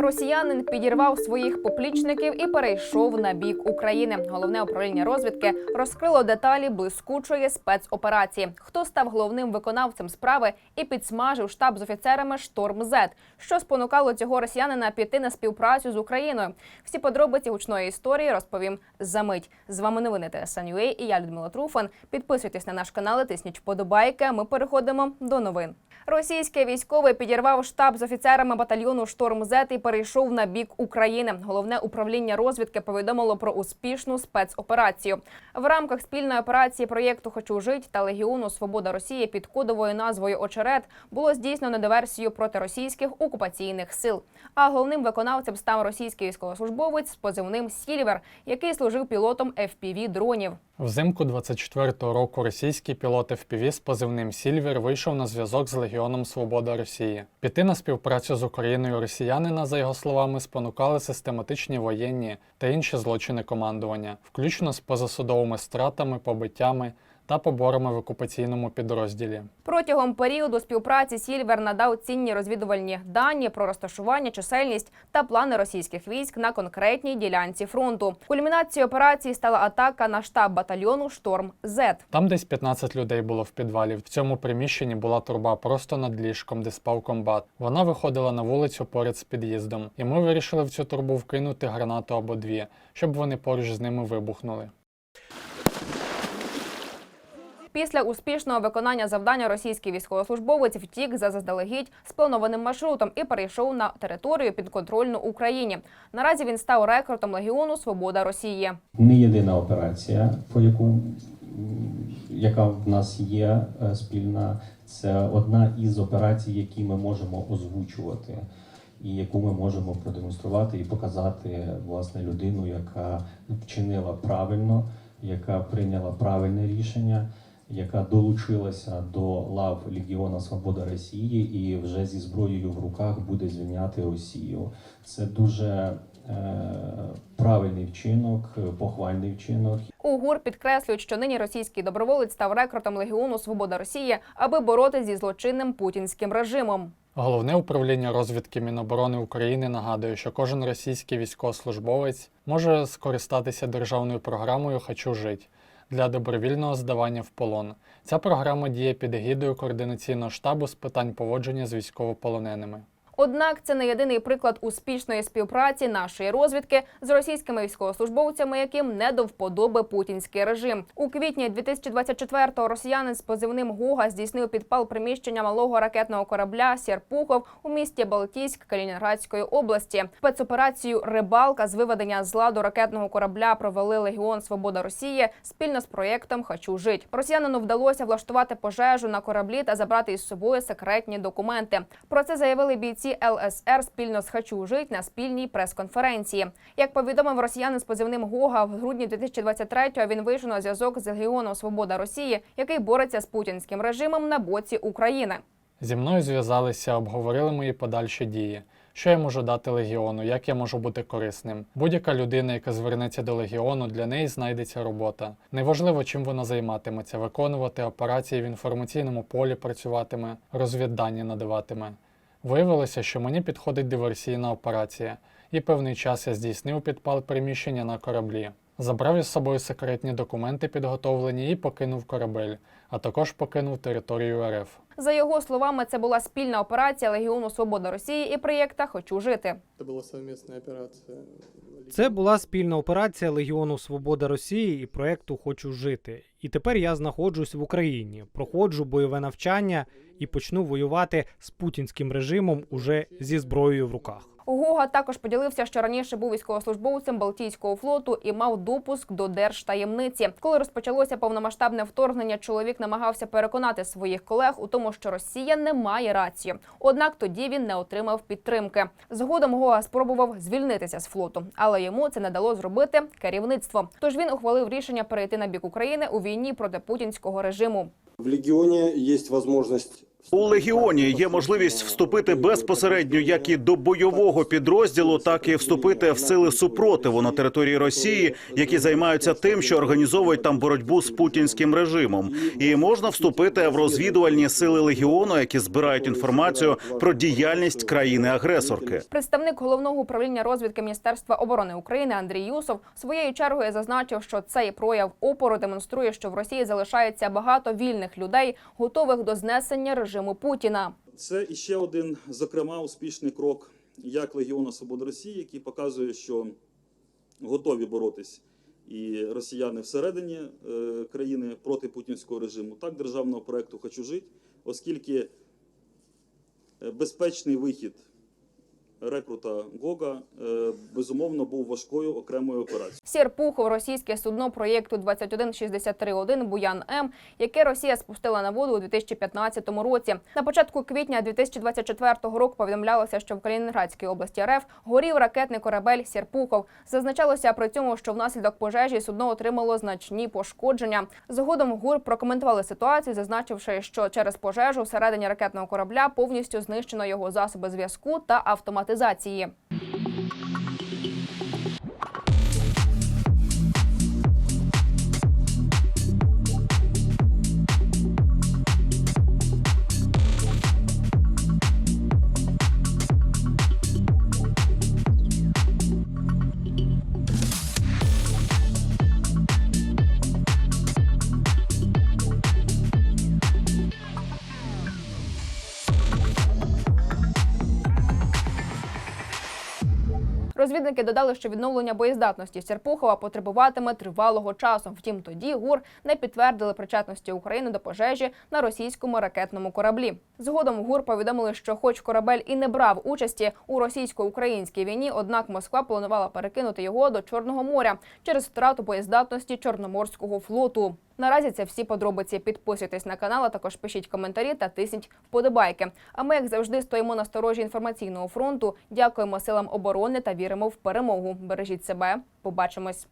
Росіянин підірвав своїх поплічників і перейшов на бік України. Головне управління розвідки розкрило деталі блискучої спецоперації. Хто став головним виконавцем справи і підсмажив штаб з офіцерами Шторм Зет, що спонукало цього росіянина піти на співпрацю з Україною. Всі подробиці гучної історії розповім за мить. З вами новини ТСНЮА і я Людмила Труфан. Підписуйтесь на наш канал, і тисніть вподобайки. Ми переходимо до новин. Російський військовий підірвав штаб з офіцерами батальйону Шторм Зет і перейшов на бік України. Головне управління розвідки повідомило про успішну спецоперацію. В рамках спільної операції проєкту Хочу жить та Легіону Свобода Росії під кодовою назвою Очерет було здійснено диверсію проти російських окупаційних сил. А головним виконавцем став російський військовослужбовець з позивним Сільвер, який служив пілотом fpv дронів. Взимку 24-го року російський пілот FPV з позивним Сільвер вийшов на зв'язок з Легіоном Свобода Росії. Піти на співпрацю з Україною росіянина, за його словами, спонукали систематичні воєнні та інші злочини командування, включно з позасудовими стратами, побиттями та поборами в окупаційному підрозділі. Протягом періоду співпраці Сільвер надав цінні розвідувальні дані про розташування, чисельність та плани російських військ на конкретній ділянці фронту. Кульмінацією операції стала атака на штаб батальйону Шторм Зет. Там десь 15 людей було в підвалі. В цьому приміщенні була труба просто над ліжком, де спав комбат. Вона виходила на вулицю поряд з під'їздом, і ми вирішили в цю трубу вкинути гранату або дві, щоб вони поруч з ними вибухнули. Після успішного виконання завдання російський військовослужбовець втік за заздалегідь спланованим маршрутом і перейшов на територію підконтрольну Україні. Наразі він став рекордом легіону Свобода Росії. не єдина операція, по яку яка в нас є е, спільна. Це одна із операцій, які ми можемо озвучувати, і яку ми можемо продемонструвати і показати власне людину, яка вчинила правильно, яка прийняла правильне рішення, яка долучилася до лав Легіона Свобода Росії і вже зі зброєю в руках буде звільняти Росію. Це дуже е, правильний вчинок, похвальний вчинок. У ГУР підкреслюють, що нині російський доброволець став рекрутом легіону Свобода Росії, аби боротися зі злочинним путінським режимом. Головне управління розвідки Міноборони України нагадує, що кожен російський військовослужбовець може скористатися державною програмою Хочу жить для добровільного здавання в полон. Ця програма діє під егідою координаційного штабу з питань поводження з військовополоненими. Однак це не єдиний приклад успішної співпраці нашої розвідки з російськими військовослужбовцями, яким не до вподоби путінський режим. У квітні 2024-го росіянин з позивним Гуга здійснив підпал приміщення малого ракетного корабля Сєрпухов у місті Балтійськ Калінінградської області. Спецоперацію Рибалка з виведення з ладу ракетного корабля провели Легіон Свобода Росії спільно з проєктом Хочу жить. Росіянину вдалося влаштувати пожежу на кораблі та забрати із собою секретні документи. Про це заявили бійці ЛСР спільно з Хочу жить на спільній прес-конференції. Як повідомив росіянин з позивним Гога, в грудні 2023-го він вийшов на зв'язок з Легіоном Свобода Росії, який бореться з путінським режимом на боці України. Зі мною зв'язалися, обговорили мої подальші дії. Що я можу дати легіону, як я можу бути корисним? Будь-яка людина, яка звернеться до легіону, для неї знайдеться робота. Неважливо, чим вона займатиметься, виконувати операції в інформаційному полі працюватиме, розвіддані надаватиме. Виявилося, що мені підходить диверсійна операція, і певний час я здійснив підпал приміщення на кораблі. Забрав із собою секретні документи, підготовлені, і покинув корабель, а також покинув територію РФ. За його словами, це була спільна операція Легіону Свобода Росії і проєкта Хочу жити. Это была совместная операция. Це була спільна операція Легіону Свобода Росії і проекту Хочу жити. І тепер я знаходжусь в Україні, проходжу бойове навчання і почну воювати з путінським режимом уже зі зброєю в руках. Гога також поділився, що раніше був військовослужбовцем Балтійського флоту і мав допуск до держтаємниці. Коли розпочалося повномасштабне вторгнення, чоловік намагався переконати своїх колег у тому, що Росія не має рації. Однак тоді він не отримав підтримки. Згодом Гога спробував звільнитися з флоту, але йому це не дало зробити керівництво. Тож він ухвалив рішення перейти на бік України у війні проти путінського режиму. В Легионе есть возможность У легіоні є можливість вступити безпосередньо як і до бойового підрозділу, так і вступити в сили супротиву на території Росії, які займаються тим, що організовують там боротьбу з путінським режимом. І можна вступити в розвідувальні сили легіону, які збирають інформацію про діяльність країни-агресорки. Представник головного управління розвідки Міністерства оборони України Андрій Юсов своєю чергою зазначив, що цей прояв опору демонструє, що в Росії залишається багато вільних людей, готових до знесення режиму Путіна. Це іще один, зокрема, успішний крок як Легіону Свободи Росії, який показує, що готові боротись і росіяни всередині е, країни проти путінського режиму, так державного проекту Хочу жити, оскільки е, безпечний вихід рекрута Гога е, безумовно був важкою окремою операцією. Сірпухов, російське судно проєкту 21631 Буян М, яке Росія спустила на воду у 2015 році. На початку квітня 2024 року повідомлялося, що в Калінінградській області РФ горів ракетний корабель Сірпухов. Зазначалося при цьому, що внаслідок пожежі судно отримало значні пошкодження. Згодом ГУР прокоментували ситуацію, зазначивши, що через пожежу всередині ракетного корабля повністю знищено його засоби зв'язку та автоматизації. Розвідники додали, що відновлення боєздатності Серпухова потребуватиме тривалого часу. Втім, тоді ГУР не підтвердили причетності України до пожежі на російському ракетному кораблі. Згодом ГУР повідомили, що, хоч корабель і не брав участі у російсько-українській війні, однак Москва планувала перекинути його до Чорного моря через втрату боєздатності Чорноморського флоту. Наразі це всі подробиці. Підписуйтесь на канал, а також пишіть коментарі та тисніть вподобайки. А ми, як завжди, стоїмо на сторожі інформаційного фронту. Дякуємо силам оборони та віримо в перемогу. Бережіть себе. Побачимось.